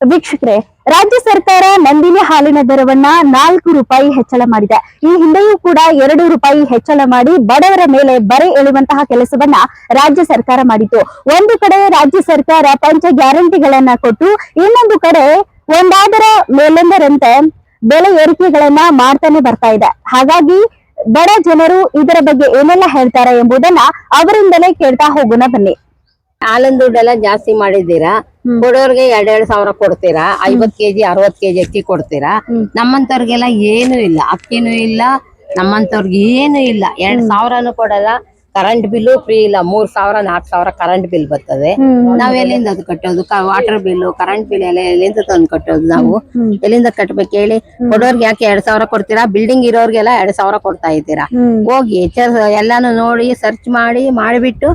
ವೀಕ್ಷಕರೇ, ರಾಜ್ಯ ಸರ್ಕಾರ ನಂದಿನಿ ಹಾಲಿನ ದರವನ್ನ ನಾಲ್ಕು ರೂಪಾಯಿ ಹೆಚ್ಚಳ ಮಾಡಿದೆ. ಈ ಹಿಂದೆಯೂ ಕೂಡ ಎರಡು ರೂಪಾಯಿ ಹೆಚ್ಚಳ ಮಾಡಿ ಬಡವರ ಮೇಲೆ ಬರೆ ಎಳುವಂತಹ ಕೆಲಸವನ್ನ ರಾಜ್ಯ ಸರ್ಕಾರ ಮಾಡಿತು ಒಂದು ಕಡೆ ರಾಜ್ಯ ಸರ್ಕಾರ ಪಂಚ ಗ್ಯಾರಂಟಿಗಳನ್ನ ಕೊಟ್ಟು, ಇನ್ನೊಂದು ಕಡೆ ಒಂದಾದರ ಮೇಲೊಂದರಂತೆ ಬೆಲೆ ಏರಿಕೆಗಳನ್ನ ಮಾಡ್ತಾನೆ ಬರ್ತಾ ಇದೆ. ಹಾಗಾಗಿ ಬಡ ಜನರು ಇದರ ಬಗ್ಗೆ ಏನೆಲ್ಲ ಹೇಳ್ತಾರೆ ಎಂಬುದನ್ನ ಅವರಿಂದಲೇ ಕೇಳ್ತಾ ಹೋಗೋಣ ಬನ್ನಿ. ಹಾಲಿನ ದುಡ್ಡೆಲ್ಲ ಜಾಸ್ತಿ ಮಾಡಿದ್ದೀರಾ? ಕೊಡೋರ್ಗೆ ಎರಡ್ ಎರಡ್ ಸಾವಿರ ಕೊಡ್ತೀರಾ? ಐವತ್ ಕೆಜಿ ಅರವತ್ ಕೆಜಿ ಅಕ್ಕಿ ಕೊಡ್ತೀರಾ? ನಮ್ಮಂತವ್ರಿಗೆಲ್ಲ ಏನು ಇಲ್ಲ. ಅಕ್ಕಿನೂ ಇಲ್ಲ ನಮ್ಮಂತವ್ರಿಗೆ ಏನು ಇಲ್ಲ. ಎರಡ್ ಸಾವಿರನು ಕೊಡಲ್ಲ. ಕರೆಂಟ್ ಬಿಲ್ಲು ಫ್ರೀ ಇಲ್ಲ. ಮೂರ್ ಸಾವಿರ ನಾಲ್ಕ್ ಸಾವಿರ ಕರೆಂಟ್ ಬಿಲ್ ಬರ್ತದೆ. ನಾವ್ ಎಲ್ಲಿಂದ ಅದು ಕಟ್ಟೋದು? ವಾಟರ್ ಬಿಲ್ ಕರೆಂಟ್ ಬಿಲ್ ಎಲ್ಲ ಎಲ್ಲಿಂದ ತಂದು ಕಟ್ಟೋದು ನಾವು? ಎಲ್ಲಿಂದ ಕಟ್ಬೇಕು ಹೇಳಿ? ಕೊಡೋರ್ಗೆ ಯಾಕೆ ಎರಡ್ ಸಾವಿರ ಕೊಡ್ತೀರಾ? ಬಿಲ್ಡಿಂಗ್ ಇರೋರ್ಗೆಲ್ಲ ಎರಡ್ ಸಾವಿರ ಕೊಡ್ತಾ ಇದ್ದೀರಾ? ಹೋಗಿ ಎಲ್ಲಾನು ನೋಡಿ ಸರ್ಚ್ ಮಾಡಿ ಮಾಡಿಬಿಟ್ಟು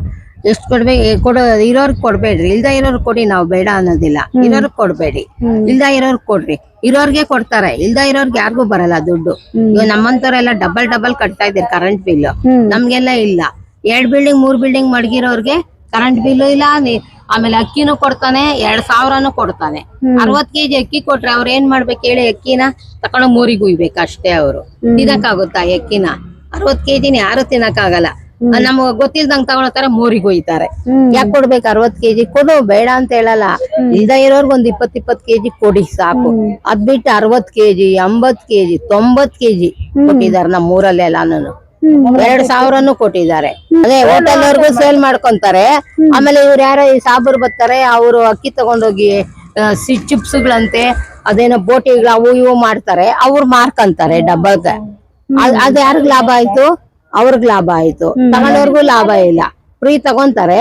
ಎಷ್ಟ್ ಕೊಡ್ಬೇಕು ಕೊಡೋ ಇರೋರ್ಗ್ ಕೊಡ್ಬೇಡ್ರಿ. ಇಲ್ದ ಇರೋರ್ ಕೊಡಿ ನಾವು ಬೇಡ ಅನ್ನೋದಿಲ್ಲ. ಇರೋರ್ಗ್ ಕೊಡ್ಬೇಡಿ. ಇಲ್ದ ಇರೋರ್ ಕೊಡ್ರಿ. ಇರೋರ್ಗೆ ಕೊಡ್ತಾರೆ. ಇಲ್ದ ಇರೋರ್ಗೆ ಯಾರಿಗೂ ಬರಲ್ಲ ದುಡ್ಡು. ಇವಾಗ ನಮ್ಮಂತವ್ರೆಲ್ಲ ಡಬಲ್ ಡಬಲ್ ಕಟ್ತಾ ಇದ್ದೀರಿ ಕರೆಂಟ್ ಬಿಲ್ ನಮ್ಗೆಲ್ಲ ಇಲ್ಲ. ಎರಡ್ ಬಿಲ್ಡಿಂಗ್ ಮೂರ್ ಬಿಲ್ಡಿಂಗ್ ಮಡಗಿರೋರ್ಗೆ ಕರೆಂಟ್ ಬಿಲ್ ಇಲ್ಲ. ಆಮೇಲೆ ಅಕ್ಕಿನೂ ಕೊಡ್ತಾನೆ ಎರಡ್ ಸಾವಿರನು ಕೊಡ್ತಾನೆ. ಅರವತ್ ಕೆಜಿ ಅಕ್ಕಿ ಕೊಟ್ರೆ ಅವ್ರ ಏನ್ ಮಾಡ್ಬೇಕು ಹೇಳಿ ಅಕ್ಕಿನ ತಕೊಂಡ್ ಮೂರಿಗೆ ಉಯ್ಬೇಕು ಅಷ್ಟೇ ಅವರು. ತಿನ್ನಕ್ಕಾಗುತ್ತಾ ಆಗುತ್ತಾ ಅಕ್ಕಿನ? ಅರವತ್ ಕೆಜಿನ ಯಾರು ತಿನ್ನಕ್ಕಾಗಲ್ಲ. ನಮ್ಗ್ ಗೊತ್ತಿಲ್ದಂಗ್ ತಗೊಳತಾರ ಮೂರಿಗೆ ಒಯ್ತಾರೆ. ಯಾಕೆ ಕೊಡ್ಬೇಕು ಅರವತ್ ಕೆಜಿ? ಕೊಡು ಬೇಡ ಅಂತ ಹೇಳಲ್ಲ. ಇಲ್ದ ಇರೋರ್ಗ್ ಒಂದ್ ಇಪ್ಪತ್ ಇಪ್ಪತ್ ಕೆಜಿ ಕೊಡಿ ಸಾಕು. ಅದ್ ಬಿಟ್ಟು ಅರವತ್ ಕೆಜಿ ಎಂಬತ್ ಕೆಜಿ ತೊಂಬತ್ ಕೆಜಿ ಕೊಟ್ಟಿದ್ದಾರೆ ನಮ್ಮ ಊರಲ್ಲೆಲ್ಲಾನು ಎರಡ್ ಸಾವಿರನು ಕೊಟ್ಟಿದ್ದಾರೆ. ಅದೇ ಹೋಟೆಲ್ ಅವ್ರಿಗೂ ಸೇಲ್ ಮಾಡ್ಕೊಂತಾರೆ. ಆಮೇಲೆ ಇವ್ರು ಯಾರೋ ಈ ಸಾಬರ್ ಬರ್ತಾರೆ ಅವರು ಅಕ್ಕಿ ತಗೊಂಡೋಗಿ ಸಿ ಚಿಪ್ಸ್ಗಳಂತೆ ಅದೇನೋ ಬೋಟಿಗಳು ಅವು ಇವು ಮಾಡ್ತಾರೆ. ಅವ್ರು ಮಾರ್ಕಂತಾರೆ ಡಬ್ಬಕ್ಕೆ ಅದ್ ಅದ್ ಯಾರಿಗ್ ಲಾಭ ಆಯ್ತು? ಅವ್ರಿಗ್ ಲಾಭ ಆಯ್ತು. ತಗೊಂಡವ್ರಿಗೂ ಲಾಭ ಇಲ್ಲ. ಫ್ರೀ ತಗೊಂತಾರೆ.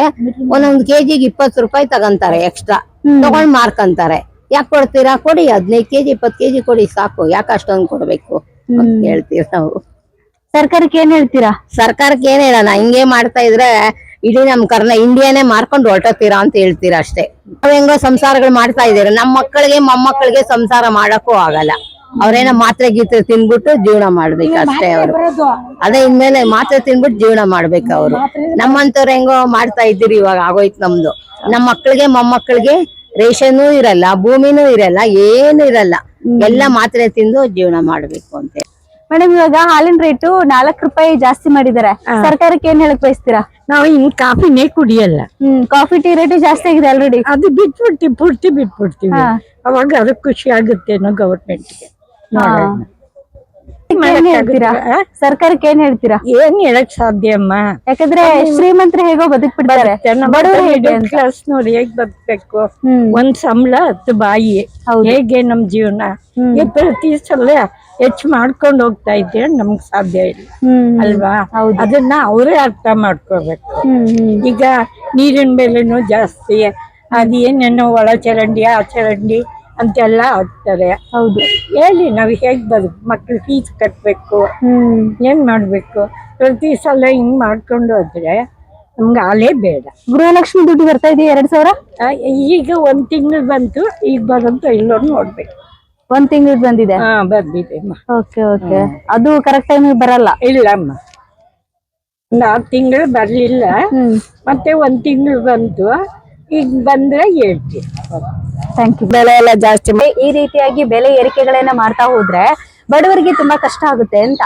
ಒಂದೊಂದ್ ಕೆಜಿಗೆ ಇಪ್ಪತ್ತು ರೂಪಾಯಿ ತಗೊಂತಾರೆ ಎಕ್ಸ್ಟ್ರಾ ತಗೊಂಡ್ ಮಾರ್ಕಂತಾರೆ. ಯಾಕೆ ಕೊಡ್ತೀರಾ? ಕೊಡಿ ಹದಿನೈದು ಕೆಜಿ ಇಪ್ಪತ್ತು ಕೆಜಿ ಕೊಡಿ ಸಾಕು. ಯಾಕೆ ಅಷ್ಟೊಂದು ಕೊಡ್ಬೇಕು? ಅಂತ ಹೇಳ್ತೀವಿ ನಾವು. ಸರ್ಕಾರಕ್ಕೆ ಏನ್ ಹೇಳ್ತೀರಾ? ಸರ್ಕಾರಕ್ಕೆ ಏನ್ ಹೇಳೋಣ? ಹಿಂಗೆ ಮಾಡ್ತಾ ಇದ್ರೆ ಇಡೀ ನಮ್ ಕರ್ನ ಇಂಡಿಯಾನೇ ಮಾರ್ಕೊಂಡು ಹೊರಟತ್ತೀರಾ ಅಂತ ಹೇಳ್ತೀರಾ ಅಷ್ಟೇ. ನಾವ್ ಹೆಂಗೋ ಸಂಸಾರಗಳು ಮಾಡ್ತಾ ಇದೀರ ನಮ್ ಮಕ್ಕಳಿಗೆ ಮೊಮ್ಮಕ್ಕಳಿಗೆ ಸಂಸಾರ ಮಾಡಕ್ಕೂ ಆಗಲ್ಲ. ಅವ್ರೇನೋ ಮಾತ್ರೆ ಗೀತ್ರೆ ತಿನ್ಬಿಟ್ಟು ಜೀವನ ಮಾಡ್ಬೇಕು ಅಷ್ಟೇ ಅವರು. ಅದೇ ಇನ್ಮೇಲೆ ಮಾತ್ರೆ ತಿನ್ಬಿಟ್ಟು ಜೀವನ ಮಾಡ್ಬೇಕು ಅವರು. ನಮ್ಮಂತವ್ರ ಹೆಂಗೋ ಮಾಡ್ತಾ ಇದ್ದೀರಿ ಇವಾಗ ಆಗೋಯ್ತು ನಮ್ದು. ನಮ್ ಮಕ್ಳಿಗೆ ಮೊಮ್ಮಕ್ಕಳಿಗೆ ರೇಷನ್ನೂ ಇರಲ್ಲ ಭೂಮಿನೂ ಇರಲ್ಲ ಏನು ಇರಲ್ಲ. ಎಲ್ಲ ಮಾತ್ರೆ ತಿಂದು ಜೀವನ ಮಾಡ್ಬೇಕು ಅಂತ ಮೇಡಮ್ ಇವಾಗ ಹಾಲಿನ ರೇಟು ನಾಲ್ಕು ರೂಪಾಯಿ ಜಾಸ್ತಿ ಮಾಡಿದಾರೆ ಸರ್ಕಾರಕ್ಕೆ ಏನ್ ಹೇಳಕ್ ಬಯಸ್ತೀರಾ? ನಾವು ಇನ್ ಕಾಫಿನೇ ಕುಡಿಯಲ್ಲ. ಹ್ಮ್ ಕಾಫಿ ಟೀ ರೇಟು ಜಾಸ್ತಿ ಆಗಿದೆ ಆಲ್ರೆಡಿ ಅದು ಬಿಟ್ಬಿಡ್ತೀವಿ ಪೂರ್ತಿ ಬಿಟ್ಬಿಡ್ತೀವಿ. ಅವಾಗ ಅದಕ್ಕೆ ಖುಷಿ ಆಗುತ್ತೆ ಗವರ್ಮೆಂಟ್ಗೆ ಏನ್ ಹೇಳ್ತೀರಾ? ಸರ್ಕಾರಕ್ಕೆ ಏನ್ ಹೇಳ್ತೀರಾ? ಏನ್ ಹೇಳಕ್ ಸಾಧ್ಯ ಅಮ್ಮ? ಯಾಕಂದ್ರೆ ಶ್ರೀಮಂತರು ಹೇಗೋ ಬದುಕ್ ಬಿಡ್ತಾರೆ ಕ್ಲಾಸ್ ನೋಡಿ ಹೇಗ್ ಬದುಕ್ಬೇಕು. ಒಂದ್ ಸಂಬಳ ಹತ್ತು ಬಾಯಿ. ಹೇಗೆ ನಮ್ ಜೀವನ? ಪ್ರತಿ ಸಲ ಹೆಚ್ಚು ಮಾಡ್ಕೊಂಡು ಹೋಗ್ತಾ ಇದ್ರೆ ನಮ್ಗ್ ಸಾಧ್ಯ ಇಲ್ಲ. ಅಲ್ವಾ? ಅದನ್ನ ಅವರೇ ಅರ್ಥ ಮಾಡ್ಕೋಬೇಕು. ಈಗ ನೀರಿನ ಬೆಲೆನೂ ಜಾಸ್ತಿ ಅದೇನೇನೋ ಒಳ ಚರಂಡಿ ಆ ಚರಂಡಿ ಅಂತೆಲ್ಲ ಆಗ್ತಾರೆ ಹೌದು. ಹೇಳಿ ನಾವ್ ಹೇಗ್ ಬರ್ ಮಕ್ಳು ಫೀಸ್ ಕಟ್ಬೇಕು ಹ್ಮ್. ಏನ್ ಮಾಡ್ಬೇಕು? ಪ್ರತಿ ಸಲ ಹಿಂಗ್ ಮಾಡ್ಕೊಂಡು ಹೋದ್ರೆ ನಮ್ಗೆ ಆಲೇ ಬೇಡ. ಗೃಹಲಕ್ಷ್ಮಿ ದುಡ್ಡು ಬರ್ತಾ ಇದೆಯಾ ಎರಡ್ ಸಾವಿರ? ಆ, ಈಗ ಒಂದ್ ತಿಂಗಳು ಬಂತು ಈಗ ಬರಂತ ಇಲ್ಲೋ ನೋಡ್ಬೇಕು. ಒಂದ್ ತಿಂಗಳು ಬಂದಿದೆ? ಹಾ ಬಂದಿದೆ ಅಮ್ಮ. Okay okay. ಅದು ಕರೆಕ್ಟ್ ಟೈಮ್ ಬರಲ್ಲ? ಇಲ್ಲಮ್ಮ ಒಂದು ಆರು ತಿಂಗಳು ಬರ್ಲಿಲ್ಲ. ಹ್ಮ್. ಮತ್ತೆ ಒಂದ್ ತಿಂಗಳು ಬಂತು ಈಗ ಬಂದ್ರೆ ಹೇಳ್ತೀನಿ. ಥ್ಯಾಂಕ್ ಯು ಬೆಲೆ ಎಲ್ಲ ಜಾಸ್ತಿ ಈ ರೀತಿಯಾಗಿ ಬೆಲೆ ಏರಿಕೆಗಳನ್ನ ಮಾಡ್ತಾ ಹೋದ್ರೆ ಬಡವರಿಗೆ ತುಂಬಾ ಕಷ್ಟ ಆಗುತ್ತೆ ಅಂತ.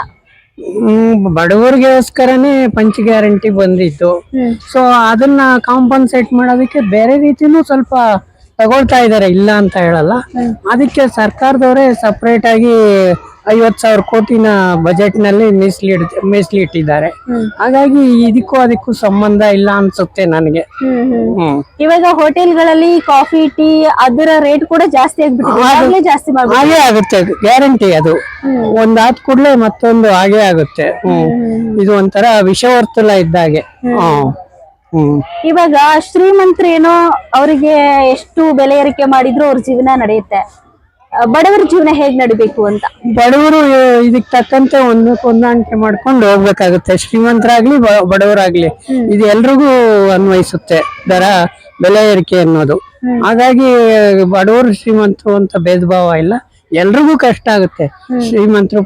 ಬಡವರಿಗೋಸ್ಕರನೇ ಪಂಚ ಗ್ಯಾರಂಟಿ ಬಂದಿತ್ತು. ಸೊ ಅದನ್ನ ಕಾಂಪನ್ಸೇಟ್ ಮಾಡೋದಕ್ಕೆ ಬೇರೆ ರೀತಿನೂ ಸ್ವಲ್ಪ ತಗೊಳ್ತಾ ಇದಾರೆ ಇಲ್ಲ ಅಂತ ಹೇಳಲ್ಲ. ಅದಕ್ಕೆ ಸರ್ಕಾರದವರೇ ಸಪ್ರೇಟ್ ಆಗಿ ಐವತ್ ಸಾವಿರ ಕೋಟಿನ ಬಜೆಟ್ನಲ್ಲಿ ಮೀಸಲಿಡ್ ಮೀಸಲಿಟ್ಟಿದ್ದಾರೆ. ಹಾಗಾಗಿ ಇದಕ್ಕೂ ಅದಕ್ಕೂ ಸಂಬಂಧ ಇಲ್ಲ ಅನ್ಸುತ್ತೆ ನನಗೆ. ಇವಾಗ ಹೋಟೆಲ್ಗಳಲ್ಲಿ ಕಾಫಿ ಟೀ ಅದರ ರೇಟ್ ಕೂಡ ಜಾಸ್ತಿ ಆಗ್ಬಿಟ್ಟಿದೆ. ಜಾಸ್ತಿ ಹಾಗೆ ಆಗುತ್ತೆ ಗ್ಯಾರಂಟಿ ಅದು. ಒಂದಾದ ಕೂಡಲೇ ಮತ್ತೊಂದು ಹಾಗೆ ಆಗುತ್ತೆ. ಇದು ಒಂಥರ ವಿಷವರ್ತುಲ ಇದ್ದಾಗೆ. ಹ್ಮ್. ಇವಾಗ ಶ್ರೀಮಂತರು ಏನೋ ಅವರಿಗೆ ಎಷ್ಟು ಬೆಲೆ ಏರಿಕೆ ಮಾಡಿದ್ರು ಅವ್ರ ಜೀವನ ನಡೆಯುತ್ತೆ. ಬಡವರ ಜೀವನ ಹೇಗ್ ನಡಿಬೇಕು ಅಂತ? ಬಡವರು ಇದಕ್ ತಕ್ಕಂತೆ ಒಂದು ಹೊಂದಾಣಿಕೆ ಮಾಡ್ಕೊಂಡು ಹೋಗ್ಬೇಕಾಗುತ್ತೆ. ಶ್ರೀಮಂತರಾಗ್ಲಿ ಬಡವರಾಗ್ಲಿ ಇದು ಎಲ್ರಿಗೂ ಅನ್ವಯಿಸುತ್ತೆ ದರ ಬೆಲೆ ಏರಿಕೆ ಅನ್ನೋದು. ಹಾಗಾಗಿ ಬಡವರು ಶ್ರೀಮಂತರು ಅಂತ ಭೇದ ಭಾವ ಇಲ್ಲ. ಎಲ್ರಿಗೂ ಕಷ್ಟ ಆಗುತ್ತೆ. ಶ್ರೀಮಂತರು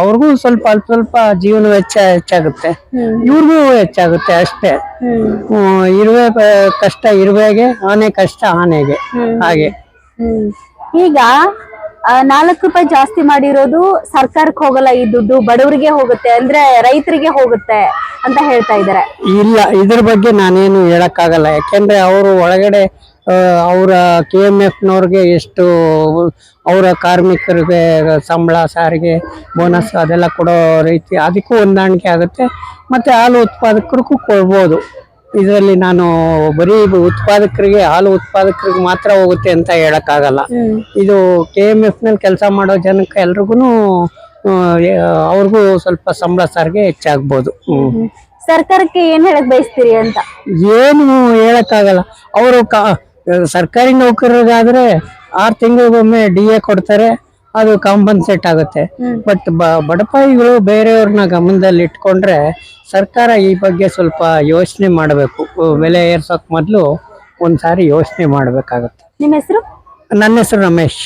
ಅವ್ರಿಗೂ ಸ್ವಲ್ಪ ಅಲ್ಪ ಸ್ವಲ್ಪ ಜೀವನ ವೆಚ್ಚ ಹೆಚ್ಚಾಗುತ್ತೆ. ಇವ್ರಿಗೂ ಹೆಚ್ಚಾಗುತ್ತೆ ಅಷ್ಟೇ. ಇರುವೆ ಕಷ್ಟ ಇರುವೆಗೆ ಆನೆ ಕಷ್ಟ ಆನೆಗೆ. ಹಾಗೆ. ಈಗ ನಾಲ್ಕು ರೂಪಾಯಿ ಜಾಸ್ತಿ ಮಾಡಿರೋದು ಸರ್ಕಾರಕ್ಕೆ ಹೋಗಲ್ಲ ಈ ದುಡ್ಡು ಬಡವರಿಗೆ ಹೋಗುತ್ತೆ ಅಂದ್ರೆ ರೈತರಿಗೆ ಹೋಗುತ್ತೆ ಅಂತ ಹೇಳ್ತಾ ಇದ್ದಾರೆ. ಇಲ್ಲ ಇದ್ರ ಬಗ್ಗೆ ನಾನೇನು ಹೇಳಕ್ಕಾಗಲ್ಲ. ಯಾಕೆಂದ್ರೆ ಅವರು ಒಳಗಡೆ ಅವರ ಕೆ ಎಂ ಎಫ್ನವ್ರಿಗೆ ಎಷ್ಟು ಅವರ ಕಾರ್ಮಿಕರಿಗೆ ಸಂಬಳ ಸಾರಿಗೆ ಬೋನಸ್ ಅದೆಲ್ಲ ಕೊಡೋ ರೀತಿ ಅದಕ್ಕೂ ಹೊಂದಾಣಿಕೆ ಆಗುತ್ತೆ. ಮತ್ತು ಹಾಲು ಉತ್ಪಾದಕರಿಗೂ ಕೊಡ್ಬೋದು. ಇದರಲ್ಲಿ ನಾನು ಬರೀ ಉತ್ಪಾದಕರಿಗೆ ಹಾಲು ಉತ್ಪಾದಕರಿಗೆ ಮಾತ್ರ ಹೋಗುತ್ತೆ ಅಂತ ಹೇಳೋಕ್ಕಾಗಲ್ಲ. ಇದು ಕೆ ಎಂ ಎಫ್ನಲ್ಲಿ ಕೆಲಸ ಮಾಡೋ ಜನಕ್ಕೆ ಎಲ್ರಿಗೂ ಅವ್ರಿಗೂ ಸ್ವಲ್ಪ ಸಂಬಳ ಸಾರಿಗೆ ಹೆಚ್ಚಾಗ್ಬೋದು. ಸರ್ಕಾರಕ್ಕೆ ಏನು ಹೇಳಕ್ ಬಯಸ್ತೀರಿ ಅಂತ? ಏನು ಹೇಳಕ್ಕಾಗಲ್ಲ. ಅವರು ಕಾ ಸರ್ಕಾರಿ ನೌಕರರಿಗಾದ್ರೆ ಆರು ತಿಂಗಳಿಗೊಮ್ಮೆ ಡಿ ಎ ಕೊಡ್ತಾರೆ ಅದು ಕಾಂಪನ್ಸೇಟ್ ಆಗುತ್ತೆ. ಬಟ್ ಬಡಪಾಯಿಗಳು ಬೇರೆಯವ್ರನ್ನ ಗಮನದಲ್ಲಿ ಇಟ್ಕೊಂಡ್ರೆ ಸರ್ಕಾರ ಈ ಬಗ್ಗೆ ಸ್ವಲ್ಪ ಯೋಚನೆ ಮಾಡಬೇಕು. ಬೆಲೆ ಏರ್ಸೋಕ್ ಮೊದಲು ಒಂದ್ಸಾರಿ ಯೋಚನೆ ಮಾಡಬೇಕಾಗುತ್ತೆ. ನಿಮ್ಮ ಹೆಸರು? ನನ್ನ ಹೆಸರು ರಮೇಶ್.